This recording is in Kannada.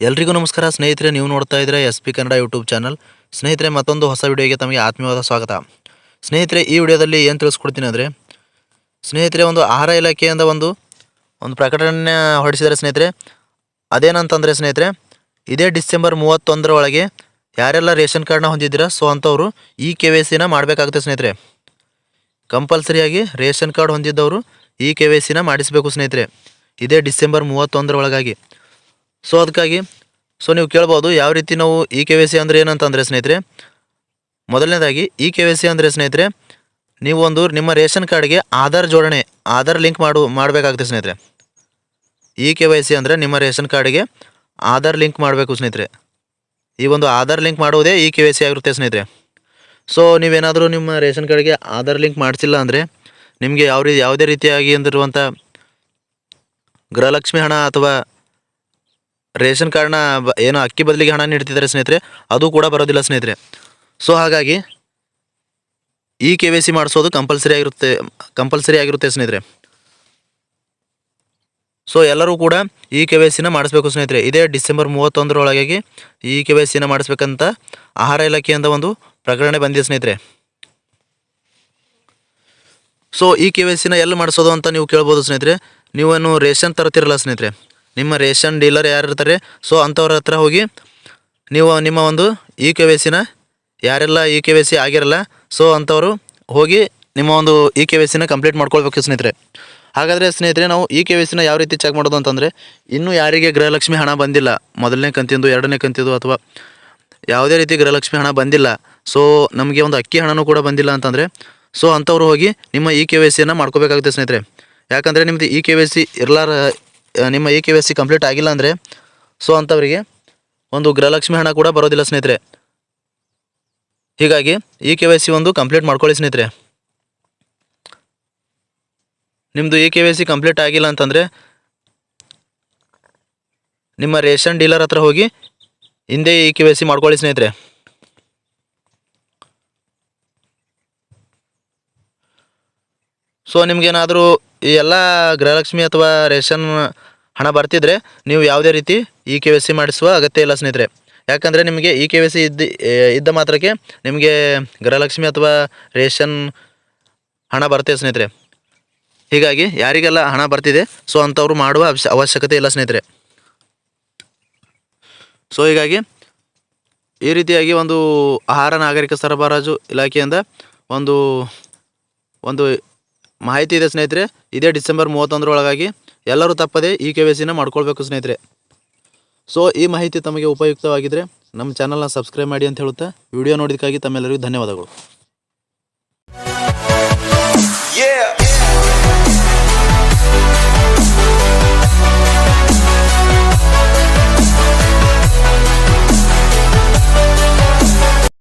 ಎಲ್ರಿಗೂ ನಮಸ್ಕಾರ. ಸ್ನೇಹಿತರೆ, ನೀವು ನೋಡ್ತಾ ಇದ್ರೆ S P Kannada YouTube channel. ಸ್ನೇಹಿತರೆ, ಮತ್ತೊಂದು ಹೊಸ ವಿಡಿಯೋಗೆ ತಮಗೆ ಆತ್ಮೀಯವಾದ ಸ್ವಾಗತ. ಸ್ನೇಹಿತರೆ, ಈ ವಿಡಿಯೋದಲ್ಲಿ ಏನು ತಿಳಿಸ್ಕೊಡ್ತೀನಿ ಅಂದರೆ, ಸ್ನೇಹಿತರೆ, ಒಂದು ಆಹಾರ ಇಲಾಖೆಯಿಂದ ಒಂದು ಒಂದು ಪ್ರಕಟಣೆ ಹೊರಡಿಸಿದ್ದಾರೆ ಸ್ನೇಹಿತರೆ. ಅದೇನಂತಂದರೆ ಸ್ನೇಹಿತರೆ, ಇದೇ ಡಿಸೆಂಬರ್ ಮೂವತ್ತೊಂದರ ಒಳಗೆ ಯಾರೆಲ್ಲ ರೇಷನ್ ಕಾರ್ಡ್ನ ಹೊಂದಿದ್ದೀರಾ, ಸೊ ಅಂಥವ್ರು ಈ ಕೆ ವೈ ಸಿನ ಮಾಡಬೇಕಾಗುತ್ತೆ ಸ್ನೇಹಿತರೆ. ಕಂಪಲ್ಸರಿಯಾಗಿ ರೇಷನ್ ಕಾರ್ಡ್ ಹೊಂದಿದ್ದವರು ಈ ಕೆ ವೈ ಸಿನ ಮಾಡಿಸಬೇಕು ಸ್ನೇಹಿತರೆ. ಇದೇ ಡಿಸೆಂಬರ್ ಮೂವತ್ತೊಂದರ ಒಳಗಾಗಿ. ಸೊ ಅದಕ್ಕಾಗಿ, ಸೊ ನೀವು ಕೇಳ್ಬೋದು ಯಾವ ರೀತಿ ನಾವು ಇ ಕೆ ವೈ ಸಿ ಅಂದರೆ ಏನಂತಂದರೆ ಸ್ನೇಹಿತರೆ. ಮೊದಲನೇದಾಗಿ ಇ ಕೆ ವೈ ಸಿ ಅಂದರೆ ಸ್ನೇಹಿತರೆ ನೀವೊಂದು ನಿಮ್ಮ ರೇಷನ್ ಕಾರ್ಡ್ಗೆ ಆಧಾರ್ ಜೋಡಣೆ, ಆಧಾರ್ ಲಿಂಕ್ ಮಾಡು, ಮಾಡಬೇಕಾಗುತ್ತೆ ಸ್ನೇಹಿತರೆ. ಇ ಕೆ ವೈ ಸಿ ಅಂದರೆ ನಿಮ್ಮ ರೇಷನ್ ಕಾರ್ಡ್ಗೆ ಆಧಾರ್ ಲಿಂಕ್ ಮಾಡಬೇಕು ಸ್ನೇಹಿತರೆ. ಈ ಒಂದು ಆಧಾರ್ ಲಿಂಕ್ ಮಾಡುವುದೇ ಇ ಕೆ ವೈ ಸಿ ಆಗಿರುತ್ತೆ ಸ್ನೇಹಿತರೆ. ಸೊ ನೀವೇನಾದರೂ ನಿಮ್ಮ ರೇಷನ್ ಕಾರ್ಡ್ಗೆ ಆಧಾರ್ ಲಿಂಕ್ ಮಾಡಿಸಿಲ್ಲ ಅಂದರೆ, ನಿಮಗೆ ಯಾವ ರೀತಿ, ಯಾವುದೇ ರೀತಿಯಾಗಿ ಅಂದಿರುವಂಥ ಗೃಹಲಕ್ಷ್ಮಿ ಹಣ ಅಥವಾ ರೇಷನ್ ಕಾರ್ಡ್ನ ಏನು ಅಕ್ಕಿ ಬದಲಿಗೆ ಹಣ ನೀಡ್ತಿದ್ದಾರೆ ಸ್ನೇಹಿತರೆ, ಅದು ಕೂಡ ಬರೋದಿಲ್ಲ ಸ್ನೇಹಿತರೆ. ಸೊ ಹಾಗಾಗಿ ಈ ಕೆ ವೈ ಸಿ ಮಾಡಿಸೋದು ಕಂಪಲ್ಸರಿ ಆಗಿರುತ್ತೆ ಕಂಪಲ್ಸರಿ ಆಗಿರುತ್ತೆ ಸ್ನೇಹಿತರೆ. ಸೊ ಎಲ್ಲರೂ ಕೂಡ ಈ ಕೆ ವೈ ಸಿನ ಮಾಡಿಸ್ಬೇಕು ಸ್ನೇಹಿತರೆ. ಇದೇ ಡಿಸೆಂಬರ್ ಮೂವತ್ತೊಂದರೊಳಗಾಗಿ ಈ ಕೆ ವೈ ಸಿನ ಮಾಡಿಸ್ಬೇಕಂತ ಆಹಾರ ಇಲಾಖೆಯಿಂದ ಒಂದು ಪ್ರಕಟಣೆ ಬಂದಿದೆ ಸ್ನೇಹಿತರೆ. ಸೊ ಈ ಕೆ ವೈ ಸಿನ ಎಲ್ಲಿ ಮಾಡಿಸೋದು ಅಂತ ನೀವು ಕೇಳ್ಬೋದು ಸ್ನೇಹಿತರೆ. ನೀವೇನು ರೇಷನ್ ತರ್ತಿರಲ್ಲ ಸ್ನೇಹಿತರೆ. ನಿಮ್ಮ ರೇಷನ್ ಡೀಲರ್ ಯಾರು ಇರ್ತಾರೆ? ಸೊ ಅಂಥವ್ರ ಹತ್ರ ಹೋಗಿ ನೀವು ನಿಮ್ಮ ಒಂದು ಇ ಕೆ ವೈ ಸಿನ ಯಾರೆಲ್ಲ ಇ ಕೆ ವೈ ಸಿ ಆಗಿರಲ್ಲ ಸೊ ಅಂಥವರು ಹೋಗಿ ನಿಮ್ಮ ಒಂದು ಇ ಕೆ ವೈ ಸಿನ ಕಂಪ್ಲೀಟ್ ಮಾಡ್ಕೊಳ್ಬೇಕು ಸ್ನೇಹಿತರೆ. ಹಾಗಾದರೆ ಸ್ನೇಹಿತರೆ, ನಾವು ಇ ಕೆ ವೈ ಸಿನ ಯಾವ ರೀತಿ ಚೆಕ್ ಮಾಡೋದು ಅಂತಂದರೆ, ಇನ್ನೂ ಯಾರಿಗೆ ಗೃಹಲಕ್ಷ್ಮಿ ಹಣ ಬಂದಿಲ್ಲ, ಮೊದಲನೇ ಕಂತಿಂದು, ಎರಡನೇ ಕಂತಿಂದು ಅಥವಾ ಯಾವುದೇ ರೀತಿ ಗೃಹಲಕ್ಷ್ಮಿ ಹಣ ಬಂದಿಲ್ಲ ಸೊ ನಮಗೆ ಒಂದು ಅಕ್ಕಿ ಹಣನೂ ಕೂಡ ಬಂದಿಲ್ಲ ಅಂತಂದರೆ ಸೊ ಅಂಥವ್ರು ಹೋಗಿ ನಿಮ್ಮ ಇ ಕೆ ವೈ ಸಿಯನ್ನು ಮಾಡ್ಕೋಬೇಕಾಗುತ್ತೆ ಸ್ನೇಹಿತರೆ. ಯಾಕಂದರೆ ನಿಮ್ಮದು ಇ ಕೆ ವೈ ಸಿ ಇರಲಾರ ನಿಮ್ಮ A K S C complete ಆಗಿಲ್ಲ ಅಂದರೆ ಸೊ ಅಂಥವರಿಗೆ ಒಂದು ಗೃಹಲಕ್ಷ್ಮಿ ಹಣ ಕೂಡ ಬರೋದಿಲ್ಲ ಸ್ನೇಹಿತರೆ. ಹೀಗಾಗಿ ಇ ಕೆ ವೈ ಸಿ ಒಂದು ಕಂಪ್ಲೀಟ್ ಮಾಡ್ಕೊಳ್ಳಿ ಸ್ನೇಹಿತರೆ. ನಿಮ್ಮದು E K Y C complete ಆಗಿಲ್ಲ ಅಂತಂದರೆ ನಿಮ್ಮ ರೇಷನ್ ಡೀಲರ್ ಹತ್ರ ಹೋಗಿ ಹಿಂದೆ ಇ ಕೆ ವೈ ಸಿ ಮಾಡ್ಕೊಳ್ಳಿ ಸ್ನೇಹಿತರೆ. ಸೊ ನಿಮ್ಗೇನಾದರೂ ಈ ಎಲ್ಲ ಗೃಹಲಕ್ಷ್ಮಿ ಅಥವಾ ರೇಷನ್ ಹಣ ಬರ್ತಿದ್ರೆ ನೀವು ಯಾವುದೇ ರೀತಿ ಇ ಕೆ ವೈ ಸಿ ಮಾಡಿಸುವ ಅಗತ್ಯ ಇಲ್ಲ ಸ್ನೇಹಿತರೆ. ಯಾಕಂದರೆ ನಿಮಗೆ ಇ ಕೆ ವೈ ಸಿ ಇದ್ದ ಇದ್ದ ಮಾತ್ರಕ್ಕೆ ನಿಮಗೆ ಗೃಹಲಕ್ಷ್ಮಿ ಅಥವಾ ರೇಷನ್ ಹಣ ಬರುತ್ತೆ ಸ್ನೇಹಿತರೆ. ಹೀಗಾಗಿ ಯಾರಿಗೆಲ್ಲ ಹಣ ಬರ್ತಿದೆ, ಸೊ ಅಂಥವ್ರು ಮಾಡುವ ಅವಶ್ಯ, ಅವಶ್ಯಕತೆ ಇಲ್ಲ ಸ್ನೇಹಿತರೆ. ಸೊ ಹೀಗಾಗಿ ಈ ರೀತಿಯಾಗಿ ಒಂದು ಆಹಾರ ನಾಗರಿಕ ಸರಬರಾಜು ಇಲಾಖೆಯಿಂದ ಒಂದು ಒಂದು ಮಾಹಿತಿ ಇದೆ ಸ್ನೇಹಿತರೆ, ಇದೇ ಡಿಸೆಂಬರ್ ಮೂವತ್ತೊಂದರೊಳಗಾಗಿ ಎಲ್ಲರೂ ತಪ್ಪದೆ ಈ ಕೆ ವೈ ಸಿನ ಮಾಡ್ಕೊಳ್ಬೇಕು ಸ್ನೇಹಿತರೆ. ಸೊ ಈ ಮಾಹಿತಿ ತಮಗೆ ಉಪಯುಕ್ತವಾಗಿದ್ದರೆ ನಮ್ಮ ಚಾನಲ್ನ ಸಬ್ಸ್ಕ್ರೈಬ್ ಮಾಡಿ ಅಂತ ಹೇಳುತ್ತಾ, ವಿಡಿಯೋ ನೋಡಿದ್ದಕ್ಕಾಗಿ ತಮ್ಮೆಲ್ಲರಿಗೂ ಧನ್ಯವಾದಗಳು.